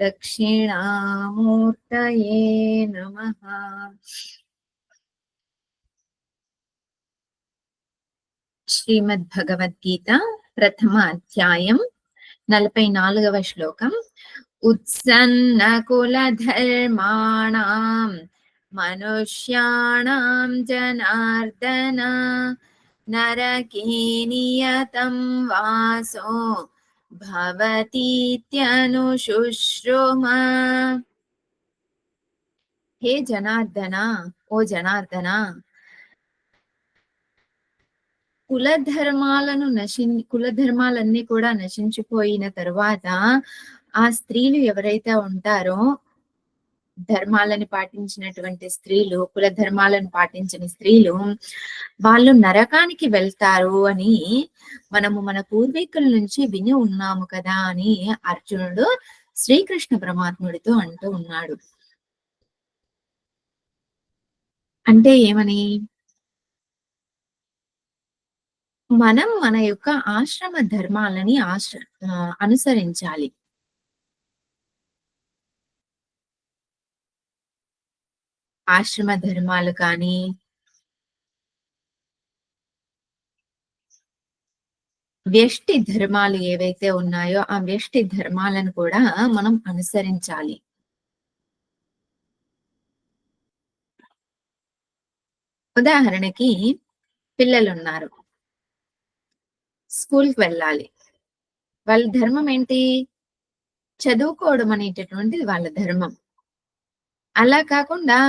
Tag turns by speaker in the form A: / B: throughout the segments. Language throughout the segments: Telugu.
A: దక్షిణామూర్తయే నమ శ్రీమద్ భగవద్గీత ప్రథమ అధ్యాయం నలభై నాలుగవ శ్లోకం ఉత్సన్న కుల ధర్మాణం మనుష్యాణం జనార్దన నరకే నియతం వాసో భవతీత్యనుశుశ్రుమ. హే జనార్దన ఓ జనార్దన కుల ధర్మాలను నశి కుల ధర్మాలన్నీ కూడా నశించిపోయిన తరువాత ఆ స్త్రీలు ఎవరైతే ఉంటారో ధర్మాలను పాటించినటువంటి స్త్రీలు కుల ధర్మాలను పాటించిన స్త్రీలు వాళ్ళు నరకానికి వెళ్తారు అని మనము మన పూర్వీకుల నుంచి విని ఉన్నాము కదా అని అర్జునుడు శ్రీకృష్ణ పరమాత్ముడితో అంటూ ఉన్నాడు. అంటే ఏమని? మనం మన యొక్క ఆశ్రమ ధర్మాలని ఆశ్ర అనుసరించాలి. ఆశ్రమ ధర్మాలు కానీ వ్యష్టి ధర్మాలు ఏవైతే ఉన్నాయో ఆ వ్యష్టి ధర్మాలను కూడా మనం అనుసరించాలి. ఉదాహరణకి పిల్లలు ఉన్నారు స్కూల్కి వెళ్ళాలి. వాళ్ళ ధర్మం ఏంటి? చదువుకోవడం అనేటటువంటిది వాళ్ళ ధర్మం. అలా కాకుండా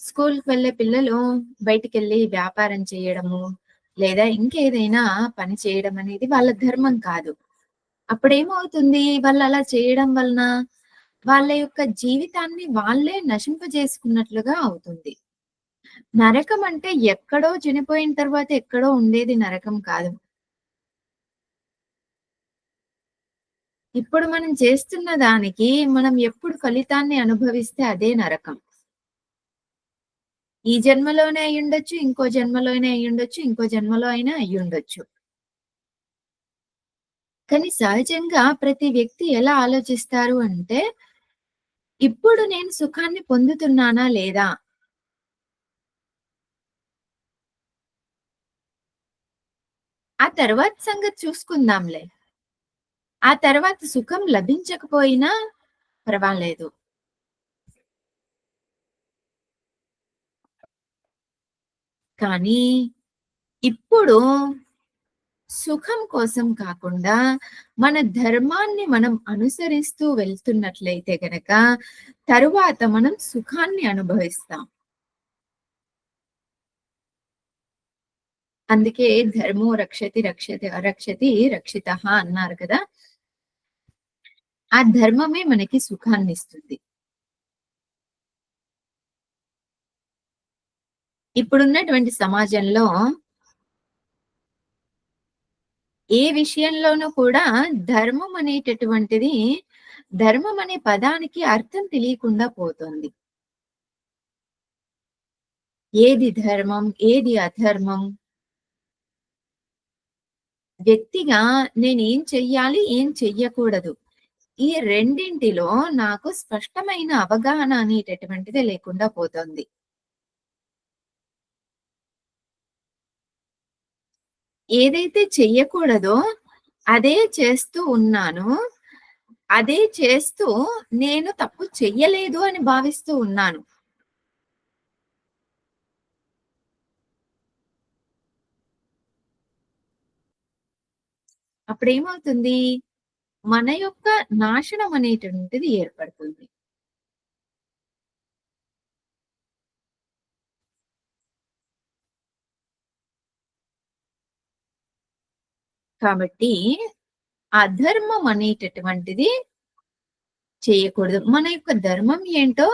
A: స్కూల్కి వెళ్ళే పిల్లలు బయటికి వెళ్ళి వ్యాపారం చేయడము లేదా ఇంకేదైనా పని చేయడం అనేది వాళ్ళ ధర్మం కాదు. అప్పుడేమవుతుంది? వాళ్ళు అలా చేయడం వలన వాళ్ళ యొక్క జీవితాన్ని వాళ్ళే నశింపజేసుకున్నట్లుగా అవుతుంది. నరకం అంటే ఎక్కడో చనిపోయిన తర్వాత ఎక్కడో ఉండేది నరకం కాదు. ఇప్పుడు మనం చేస్తున్న దానికి మనం ఎప్పుడు ఫలితాన్ని అనుభవిస్తే అదే నరకం. ఈ జన్మలోనే అయి ఉండొచ్చు ఇంకో జన్మలోనే అయి ఉండొచ్చు ఇంకో జన్మలో అయినా అయి ఉండొచ్చు కానీ సహజంగా ప్రతి వ్యక్తి ఎలా ఆలోచిస్తారు అంటే ఇప్పుడు నేను సుఖాన్ని పొందుతున్నానా లేదా? ఆ తర్వాత సంగతి చూసుకుందాంలే. ఆ తర్వాత సుఖం లభించకపోయినా పర్వాలేదు. కానీ ఇప్పుడు సుఖం కోసం కాకుండా మన ధర్మాన్ని మనం అనుసరిస్తూ వెళ్తున్నట్లయితే గనక తరువాత మనం సుఖాన్ని అనుభవిస్తాం. అందుకే ధర్మో రక్షతి రక్షతి రక్షతి రక్షిత అన్నారు కదా. ఆ ధర్మమే మనకి సుఖాన్ని ఇస్తుంది ఇప్పుడున్నటువంటి సమాజంలో ఏ విషయంలోనూ కూడా ధర్మం అనేటటువంటిది ధర్మం అనే పదానికి అర్థం తెలియకుండా పోతుంది. ఏది ధర్మం ఏది అధర్మం? వ్యక్తిగా నేను ఏం చెయ్యాలి ఏం చెయ్యకూడదు? ఈ రెండింటిలో నాకు స్పష్టమైన అవగాహన అనేటటువంటిది లేకుండా పోతుంది. ఏదైతే చెయ్యకూడదో అదే చేస్తూ ఉన్నాను. అదే చేస్తూ నేను తప్పు చెయ్యలేదు అని భావిస్తూ ఉన్నాను. అప్పుడేమవుతుంది? మన యొక్క నాశనం అనేటువంటిది ఏర్పడుతుంది. కాబట్టి అధర్మం అనేటటువంటిది చేయకూడదు. మన యొక్క ధర్మం ఏంటో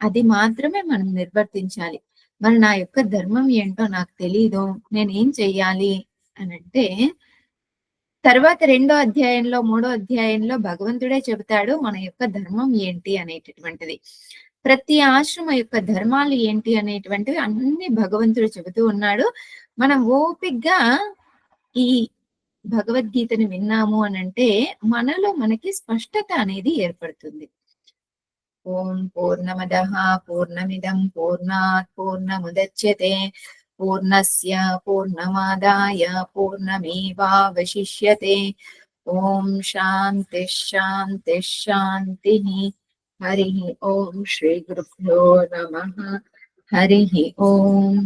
A: అది మాత్రమే మనం నిర్వర్తించాలి. మరి నా యొక్క ధర్మం ఏంటో నాకు తెలీదు నేనేం చెయ్యాలి అని అంటే తర్వాత రెండో అధ్యాయంలో మూడో అధ్యాయంలో భగవంతుడే చెబుతాడు మన యొక్క ధర్మం ఏంటి అనేటటువంటిది. ప్రతి ఆశ్రమ యొక్క ధర్మాలు ఏంటి అనేటువంటివి అన్ని భగవంతుడు చెబుతూ ఉన్నాడు. మనం ఓపిగ్గా ఈ భగవద్గీతని విన్నాము అని అంటే మనలో మనకి స్పష్టత అనేది ఏర్పడుతుంది. ఓం పూర్ణమద పూర్ణమిదం పూర్ణాత్ పూర్ణముదచ్యతే పూర్ణస్య పూర్ణమాదాయ పూర్ణమేవాశిష్యతే ఓం శాంతి శాంతి శాంతి హరి ఓం శ్రీ గురుభ్యో నమ హరి ఓం.